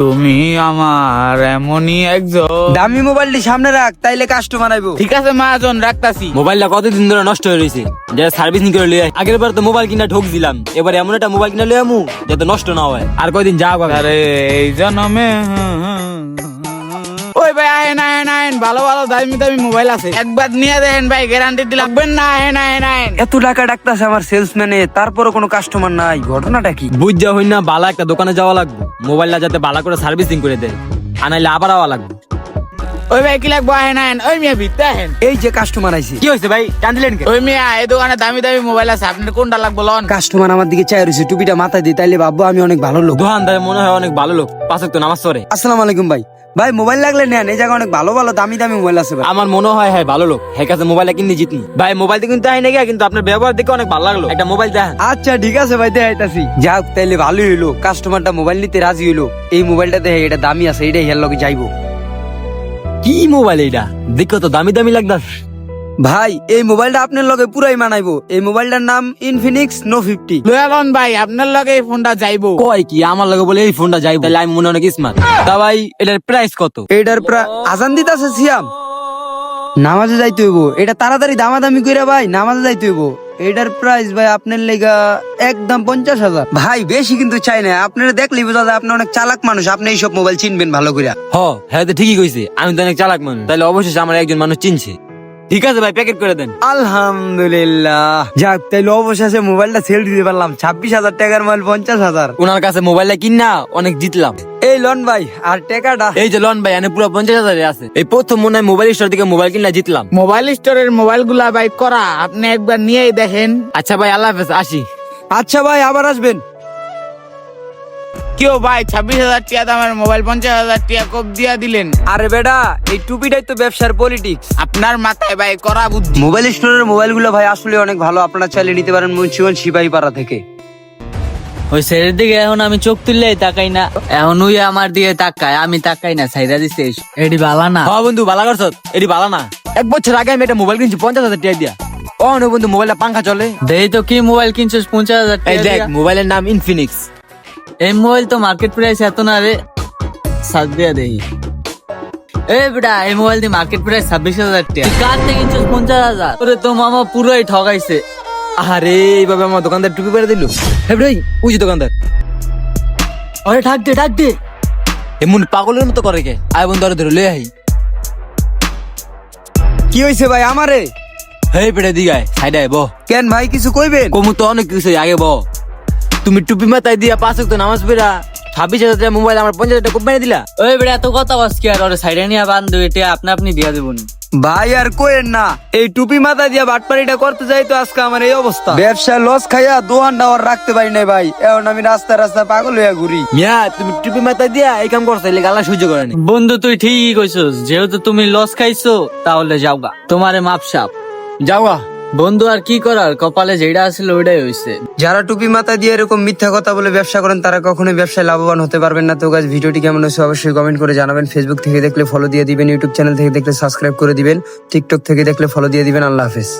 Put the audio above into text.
তুমি আমার এমনই একজন। দামি মোবাইলটি সামনে রাখ তাইলে কাস্টমার আইবো। ঠিক আছে মাজন রাখতাছি। মোবাইলটা কতদিন ধরে নষ্ট হয়ে রয়েছে যারা সার্ভিসিং করে লিয়ে আগের বার তো মোবাইল কিনা ঠক দিলাম এবার এমন একটা মোবাইল কিনা লিয়ে আমু যাতে নষ্ট না হয়। আর কয়দিন যাও আরে এই জন্মে ভালো ভালো দামি দামি মোবাইল আছে। একবার নিয়ে দেখেন ভাই গ্যারান্টি দিলাম। না আহেন আহেন আহেন এত টাকা ডাকতাছে আমার সেলসম্যানে তারপরও কোনো কাস্টমার নাই। ঘটনাটা কি? বুঝ হই না বালা একটা দোকানে যাওয়া লাগবে। মোবাইলটা যাতে বালা করে সার্ভিসিং করে দেয়। আনাইলে আবার আওয়া লাগবে। ওই ভাই কি লাগবো? আহেন আহেন ওই মিয়া ভিত্তে আহেন। এই যে কাস্টমার আইছে। কি হয়েছে ভাই? কান্দিলেন কে ওই মিয়া এই দোকানে দামি দামি মোবাইল আছে। আপনার কোনটা লাগবো লন? কাস্টমার আমার দিকে চাই রয়েছে টুপিটা মাথায় দিই তাইলে ভাববো আমি অনেক ভালো লোক। দোকানদার মনে হয় অনেক ভালো লোক। পাঁচক তো নামাজ পড়ে। আসসালামু আলাইকুম ভাই। ভাই মোবাইল লাগলে নেন। এই জায়গায় অনেক ভালো ভালো দামি দামি মোবাইল আছে ভাই। আমার মনে হয় হ্যাঁ ভালো লোক। হ্যাঁ কাছে মোবাইল কিনে জিতনি। ভাই মোবাইল তো কিন্তু আইনে গিয়া কিন্তু আপনার ব্যবহার দেখে অনেক ভালো লাগল। একটা মোবাইল দেখ আচ্ছা ঠিক আছে ভাই দেখাইতাছি যাক তাইলে ভালোই হইল। কাস্টমারটা মোবাইল নিতে রাজি হইল। এই মোবাইলটা দেখে এটা দামি আছে এটাই হেল লগে যাইবো। কি মোবাইল এটা দেখো তো দামি দামি লাগদাস ভাই এই মোবাইলটা আপনার লগে পুরাই মানাইবো। এই মোবাইলটার নাম ইনফিনিক্স নো ফিফটি লয়া লন ভাই আপনার লগে এই ফোনটা যাইবো। কয় কি? আমার লাগে বলে এই ফোনটা যাই তাহলে আমি মনে অনেক স্মার্ট তা ভাই এটার প্রাইস কত? এটার প্রায় আজান দিতাছে সিয়াম। নামাজে যাইতে হইব। এটা তাড়াতাড়ি দামাদামি কইরা ভাই নামাজে যাইতে হইব। এটার প্রাইস ভাই আপনার লেগা একদম পঞ্চাশ হাজার। ভাই বেশি কিন্তু চাই না। আপনারা দেখলেই বোঝা যায় আপনি অনেক চালাক মানুষ। আপনি এইসব মোবাইল চিনবেন ভালো করে হ হ্যাঁ তো ঠিকই কইছে। আমি তো অনেক চালাক মানুষ। তাহলে অবশেষে আমার একজন মানুষ চিনছে। ঠিক আছে ভাই প্যাকেট করে দেন। আলহামদুলিল্লাহ। যাক তাইলে অবশেষে মোবাইলটা সেল দিতে পারলাম। ছাব্বিশ হাজার টাকার মোবাইল পঞ্চাশ হাজার। ওনার কাছে মোবাইলটা কিনা অনেক জিতলাম। এই লন ভাই আর টাকাটা? এই যে লন ভাই এনে পুরো পঞ্চাশ হাজারে আছে। এই প্রথম মনে হয় মোবাইল স্টোর থেকে মোবাইল কিনা জিতলাম। মোবাইল স্টোরের মোবাইলগুলা ভাই করা আপনি একবার নিয়েই দেখেন। আচ্ছা ভাই আল্লাহ হাফেজ আসি। আচ্ছা ভাই আবার আসবেন। কেউ ভাই ছাব্বিশ হাজার টিয়া দামের মোবাইল পঞ্চাশ হাজার টিয়া কোপ দিয়া দিলেন। আরে বেটা এই টুপিটাই তো ব্যবসার পলিটিক্স আপনার মাথায় ভাই করা বুদ্ধি। মোবাইল স্টোরের মোবাইলগুলো ভাই আসলে অনেক ভালো আপনারা চাইলে নিতে পারেন মুন্সিগঞ্জ সিপাহী পাড়া থেকে। ওই ছেলের দিকে এখন আমি চোখ তুললেই তাকাই না। এখন ওই আমার দিকে তাকায় আমি তাকাই না সাইডা দিছে এটি বালা না। হ বন্ধু বালা করছ এটি বালা না। এক বছর আগে আমি একটা মোবাইল কিনছি পঞ্চাশ হাজার টাকা দিয়া। ও বন্ধু মোবাইলটা পাঙ্খা চলে। দেই তো কি মোবাইল কিনছিস পঞ্চাশ হাজার দেখ মোবাইলের নাম ইনফিনিক্স এই মোবাইল তো মার্কেট প্রাইস এত না রে। সাত দিয়া দেই। এ বেটা এই মোবাইল দিয়ে মার্কেট প্রাইস ছাব্বিশ হাজার টাকা। কার থেকে কিনছিস পঞ্চাশ হাজার? ওরে তো মামা পুরোই ঠগাইছে। আরে এইভাবে আমার দোকানদার টুপি পরে দিল। হ্যাঁ ভাই ওই যে দোকানদার। ওরে ঠাক দে ঠাক দে। এমন পাগলের মতো করে কে? আয় বন্ধু আরে ধরে লই আই কি হয়েছে ভাই আমারে? হেই পেটে দিগায় সাইডে বহ কেন ভাই কিছু কইবেন? কমু তো অনেক কিছু আগে বহ তুমি টুপি মাথায় দিয়া পাঁচ তো নামাজ পেরা ছাব্বিশ হাজার টাকা মোবাইল আমার পঞ্চাশ হাজার টাকা কোম্পানি দিলা। ওই বেটা এত কথা বাস কি আর? ওরে সাইডে নিয়ে বান্ধব এটা আপনি আপনি দিয়া দেবুন। ভাই আর কোয়েন না এই টুপি মাথা দিয়া বাটপাড়িটা করতে যাই তো আজকে আমার এই অবস্থা। ব্যবসা লস খাইয়া দোকান ডাওয়ার রাখতে পারি নাই ভাই এখন আমি রাস্তায় রাস্তায় পাগল হইয়া ঘুরি। মিয়া তুমি টুপি মাথায় দিয়া এই কাম করছ এলে গালা সহ্য করে বন্ধু তুই ঠিকই কইছস যেহেতু তুমি লস খাইছো তাহলে যাওগা। তোমারে মাপসাপ যাওয়া বন্ধু, আর কি করার? কপালে যেটা আসলে ওইটাই হয়েছে যারা টুপি মাথা দিয়ে এরকম মিথ্যা কথা বলে ব্যবসা করেন, তারা কখনোই ব্যবসায় লাভবান হতে পারবেন না। তো গাছ ভিডিওটি কেমন হয়েছে অবশ্যই কমেন্ট করে জানাবেন। ফেসবুক থেকে দেখলে ফলো দিয়ে দিবেন ইউটিউব চ্যানেল থেকে দেখলে সাবস্ক্রাইব করে দিবেন। টিকটক থেকে দেখলে ফলো দিয়ে দিবেন। আল্লাহ হাফেজ।